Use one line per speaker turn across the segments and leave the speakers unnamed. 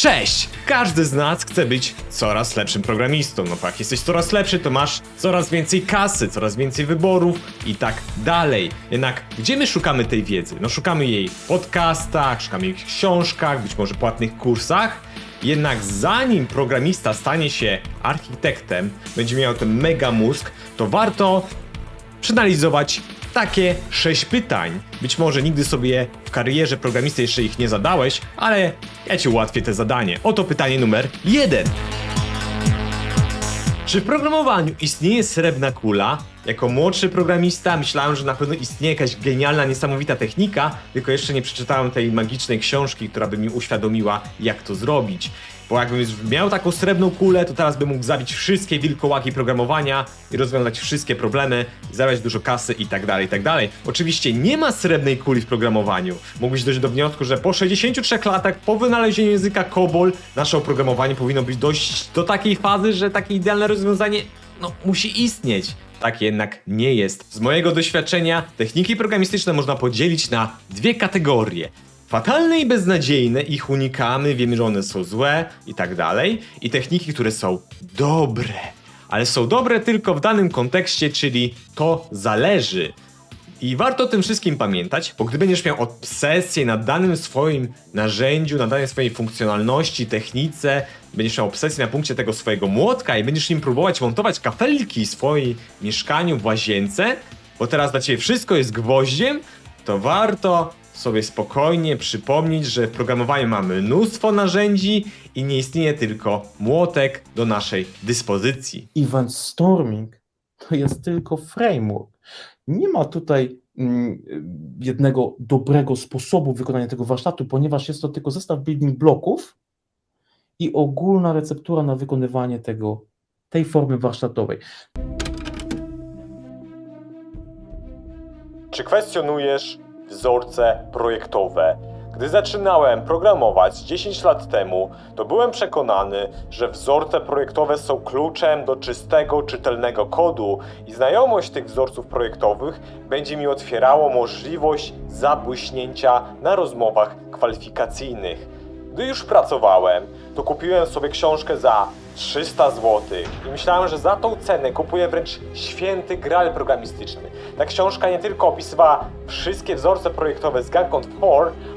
Cześć! Każdy z nas chce być coraz lepszym programistą. No jak jesteś coraz lepszy, to masz coraz więcej kasy, coraz więcej wyborów i tak dalej. Jednak gdzie my szukamy tej wiedzy? No szukamy jej w podcastach, szukamy jej w książkach, być może płatnych kursach. Jednak zanim programista stanie się architektem, będzie miał ten mega mózg, to warto przeanalizować takie sześć pytań. Być może nigdy sobie w karierze programisty jeszcze ich nie zadałeś, ale ja ci ułatwię te zadanie. Oto pytanie numer jeden. Czy w programowaniu istnieje srebrna kula? Jako młodszy programista myślałem, że na pewno istnieje jakaś genialna, niesamowita technika, tylko jeszcze nie przeczytałem tej magicznej książki, która by mi uświadomiła, jak to zrobić. Bo jakbym miał taką srebrną kulę, to teraz bym mógł zabić wszystkie wilkołaki programowania i rozwiązać wszystkie problemy, zarabiać dużo kasy i tak dalej, i tak dalej. Oczywiście nie ma srebrnej kuli w programowaniu. Mógłbyś dojść do wniosku, że po 63 latach, po wynalezieniu języka COBOL, nasze oprogramowanie powinno być dojść do takiej fazy, że takie idealne rozwiązanie no, musi istnieć. Tak jednak nie jest. Z mojego doświadczenia techniki programistyczne można podzielić na dwie kategorie. Fatalne i beznadziejne, ich unikamy, wiemy, że one są złe i tak dalej. I techniki, które są dobre. Ale są dobre tylko w danym kontekście, czyli to zależy. I warto o tym wszystkim pamiętać, bo gdy będziesz miał obsesję nad danym swoim narzędziu, nad danej swojej funkcjonalności, technice, będziesz miał obsesję na punkcie tego swojego młotka i będziesz nim próbować montować kafelki w swoim mieszkaniu w łazience, bo teraz dla ciebie wszystko jest gwoździem, to warto sobie spokojnie przypomnieć, że w programowaniu mamy mnóstwo narzędzi i nie istnieje tylko młotek do naszej dyspozycji.
Event Storming to jest tylko framework. Nie ma tutaj mm, jednego dobrego sposobu wykonania tego warsztatu, ponieważ jest to tylko zestaw building bloków i ogólna receptura na wykonywanie tego, tej formy warsztatowej.
Czy kwestionujesz wzorce projektowe? Gdy zaczynałem programować 10 lat temu, to byłem przekonany, że wzorce projektowe są kluczem do czystego, czytelnego kodu i znajomość tych wzorców projektowych będzie mi otwierało możliwość zabłyśnięcia na rozmowach kwalifikacyjnych. Gdy już pracowałem, to kupiłem sobie książkę za 300 zł i myślałem, że za tą cenę kupuję wręcz święty graal programistyczny. Ta książka nie tylko opisywała wszystkie wzorce projektowe z on 4,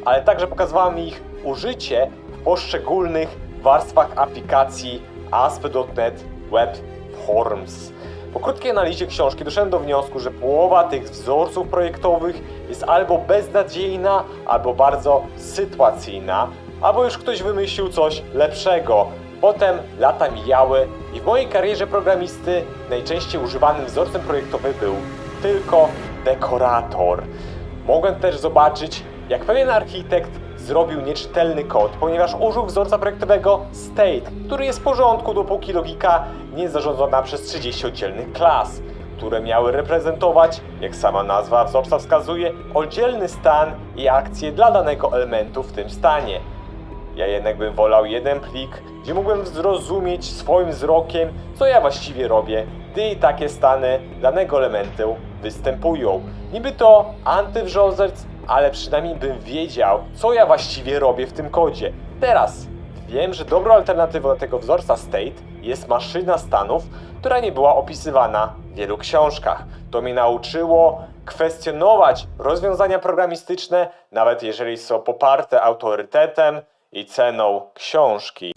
ale także pokazywała mi ich użycie w poszczególnych warstwach aplikacji ASP.NET Web Forms. Po krótkiej analizie książki doszedłem do wniosku, że połowa tych wzorców projektowych jest albo beznadziejna, albo bardzo sytuacyjna, albo już ktoś wymyślił coś lepszego. Potem lata mijały i w mojej karierze programisty najczęściej używanym wzorcem projektowym był tylko dekorator. Mogłem też zobaczyć, jak pewien architekt zrobił nieczytelny kod, ponieważ użył wzorca projektowego state, który jest w porządku, dopóki logika nie jest zarządzona przez 30 oddzielnych klas, które miały reprezentować, jak sama nazwa wzorca wskazuje, oddzielny stan i akcje dla danego elementu w tym stanie. Ja jednak bym wolał jeden plik, gdzie mógłbym zrozumieć swoim wzrokiem, co ja właściwie robię, gdy i takie stany danego elementu występują. Niby to antywrzorzec, ale przynajmniej bym wiedział, co ja właściwie robię w tym kodzie. Teraz wiem, że dobrą alternatywą do tego wzorca state jest maszyna stanów, która nie była opisywana w wielu książkach. To mnie nauczyło kwestionować rozwiązania programistyczne, nawet jeżeli są poparte autorytetem i ceną książki.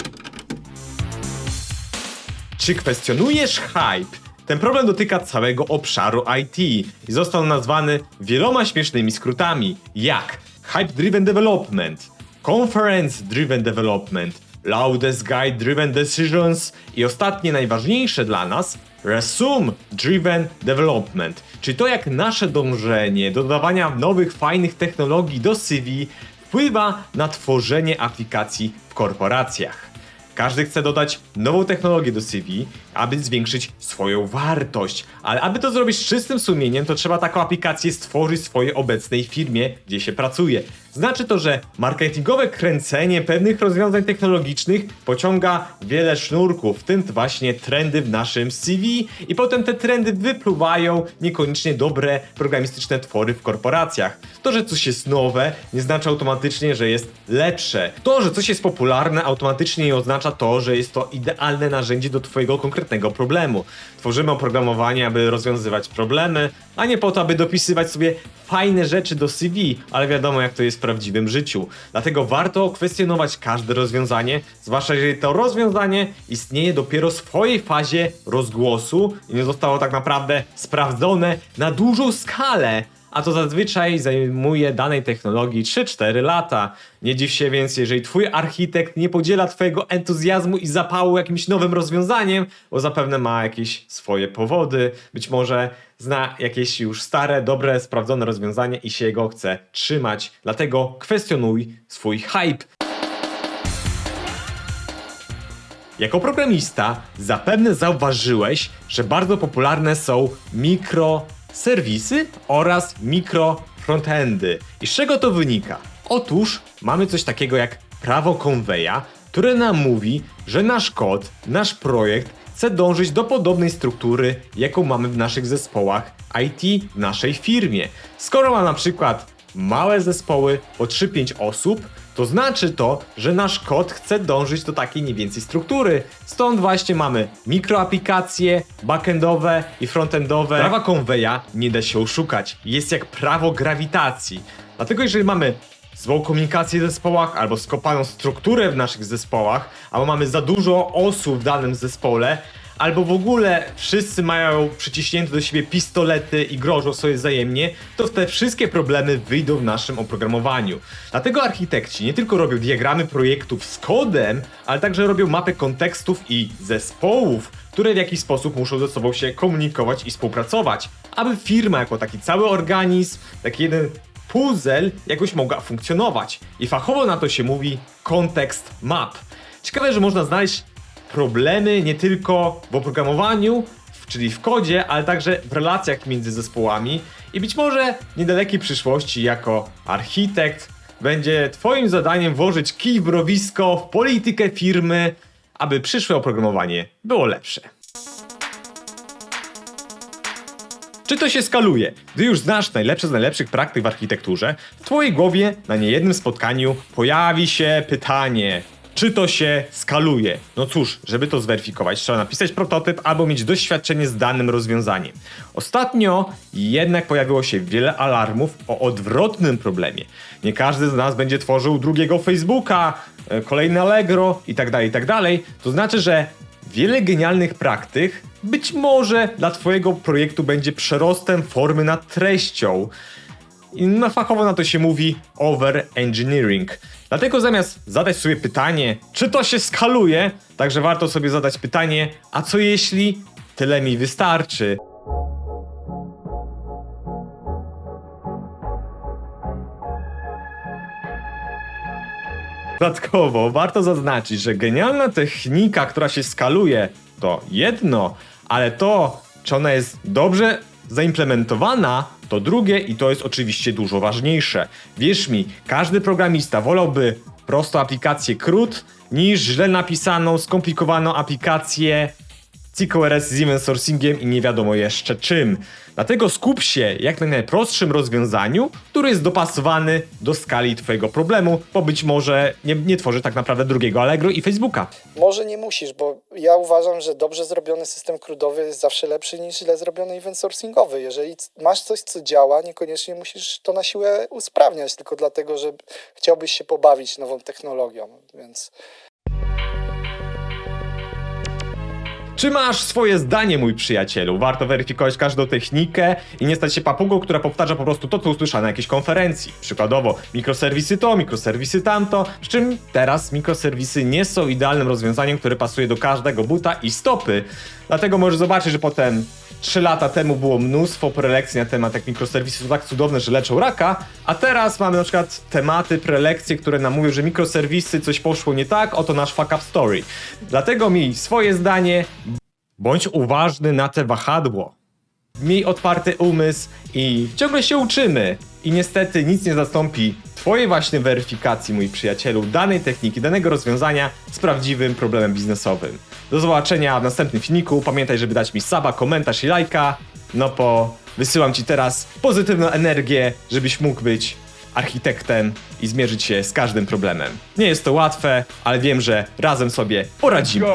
Czy kwestionujesz hype? Ten problem dotyka całego obszaru IT i został nazwany wieloma śmiesznymi skrótami, jak Hype Driven Development, Conference Driven Development, Loudest Guide Driven Decisions i ostatnie najważniejsze dla nas Resume Driven Development, czyli to jak nasze dążenie do dodawania nowych, fajnych technologii do CV wpływa na tworzenie aplikacji w korporacjach. Każdy chce dodać nową technologię do CV, aby zwiększyć swoją wartość. Ale aby to zrobić z czystym sumieniem, to trzeba taką aplikację stworzyć w swojej obecnej firmie, gdzie się pracuje. Znaczy to, że marketingowe kręcenie pewnych rozwiązań technologicznych pociąga wiele sznurków, w tym właśnie trendy w naszym CV i potem te trendy wypluwają niekoniecznie dobre programistyczne twory w korporacjach. To, że coś jest nowe, nie znaczy automatycznie, że jest lepsze. To, że coś jest popularne, automatycznie nie oznacza to, że jest to idealne narzędzie do twojego konkretnego problemu. Tworzymy oprogramowanie, aby rozwiązywać problemy, a nie po to, aby dopisywać sobie fajne rzeczy do CV, ale wiadomo jak to jest w prawdziwym życiu. Dlatego warto kwestionować każde rozwiązanie, zwłaszcza jeżeli to rozwiązanie istnieje dopiero w swojej fazie rozgłosu i nie zostało tak naprawdę sprawdzone na dużą skalę. A to zazwyczaj zajmuje danej technologii 3-4 lata. Nie dziw się więc, jeżeli twój architekt nie podziela twojego entuzjazmu i zapału jakimś nowym rozwiązaniem, bo zapewne ma jakieś swoje powody, być może zna jakieś już stare, dobre, sprawdzone rozwiązanie i się go chce trzymać. Dlatego kwestionuj swój hype. Jako programista zapewne zauważyłeś, że bardzo popularne są mikroserwisy oraz mikrofrontendy. I z czego to wynika? Otóż mamy coś takiego jak prawo konweja, które nam mówi, że nasz kod, nasz projekt chce dążyć do podobnej struktury, jaką mamy w naszych zespołach IT w naszej firmie. Skoro ma na przykład małe zespoły po 3-5 osób, to znaczy to, że nasz kod chce dążyć do takiej mniej więcej struktury. Stąd właśnie mamy mikroaplikacje, backendowe i frontendowe. Prawa konweja nie da się oszukać. Jest jak prawo grawitacji. Dlatego jeżeli mamy złą komunikację w zespołach, albo skopaną strukturę w naszych zespołach, albo mamy za dużo osób w danym zespole, albo w ogóle wszyscy mają przyciśnięte do siebie pistolety i grożą sobie wzajemnie, to te wszystkie problemy wyjdą w naszym oprogramowaniu. Dlatego architekci nie tylko robią diagramy projektów z kodem, ale także robią mapę kontekstów i zespołów, które w jakiś sposób muszą ze sobą się komunikować i współpracować, aby firma jako taki cały organizm, taki jeden puzzle jakoś mogła funkcjonować. I fachowo na to się mówi kontekst map. Ciekawe, że można znaleźć problemy nie tylko w oprogramowaniu, czyli w kodzie, ale także w relacjach między zespołami i być może w niedalekiej przyszłości jako architekt będzie twoim zadaniem włożyć kij w mrowisko w politykę firmy, aby przyszłe oprogramowanie było lepsze. Czy to się skaluje? Gdy już znasz najlepsze z najlepszych praktyk w architekturze, w Twojej głowie na niejednym spotkaniu pojawi się pytanie, czy to się skaluje? No cóż, żeby to zweryfikować, trzeba napisać prototyp albo mieć doświadczenie z danym rozwiązaniem. Ostatnio jednak pojawiło się wiele alarmów o odwrotnym problemie. Nie każdy z nas będzie tworzył drugiego Facebooka, e, kolejne Allegro i tak dalej, i tak. To znaczy, że Wiele genialnych praktyk być może dla Twojego projektu będzie przerostem formy nad treścią. I na fachowo na to się mówi over engineering. Dlatego zamiast zadać sobie pytanie, czy to się skaluje, także warto sobie zadać pytanie, a co jeśli tyle mi wystarczy? Dodatkowo warto zaznaczyć, że genialna technika, która się skaluje, to jedno, ale to, czy ona jest dobrze zaimplementowana, to drugie i to jest oczywiście dużo ważniejsze. Wierz mi, każdy programista wolałby prostą aplikację CRUD niż źle napisaną, skomplikowaną aplikację CQRS z event sourcingiem i nie wiadomo jeszcze czym. Dlatego skup się jak na najprostszym rozwiązaniu, który jest dopasowany do skali Twojego problemu, bo być może nie, nie tworzy tak naprawdę drugiego Allegro i Facebooka.
Może nie musisz, bo ja uważam, że dobrze zrobiony system crudowy jest zawsze lepszy niż źle zrobiony event sourcingowy. Jeżeli masz coś, co działa, niekoniecznie musisz to na siłę usprawniać, tylko dlatego, że chciałbyś się pobawić nową technologią, więc
Czy masz swoje zdanie, mój przyjacielu? Warto weryfikować każdą technikę i nie stać się papugą, która powtarza po prostu to, co usłyszała na jakiejś konferencji. Przykładowo, mikroserwisy to, mikroserwisy tamto, przy czym teraz mikroserwisy nie są idealnym rozwiązaniem, które pasuje do każdego buta i stopy. Dlatego możesz zobaczyć, że potem 3 lata temu było mnóstwo prelekcji na temat, jak mikroserwisy są tak cudowne, że leczą raka, a teraz mamy na przykład tematy, prelekcje, które nam mówią, że mikroserwisy coś poszło nie tak, oto nasz fuck up story. Dlatego miej swoje zdanie, Bądź uważny na te wahadło. Miej otwarty umysł i ciągle się uczymy. I niestety nic nie zastąpi Twojej właśnie weryfikacji, mój przyjacielu, danej techniki, danego rozwiązania z prawdziwym problemem biznesowym. Do zobaczenia w następnym filmiku. Pamiętaj, żeby dać mi saba, komentarz i lajka. No po wysyłam Ci teraz pozytywną energię, żebyś mógł być architektem i zmierzyć się z każdym problemem. Nie jest to łatwe, ale wiem, że razem sobie poradzimy.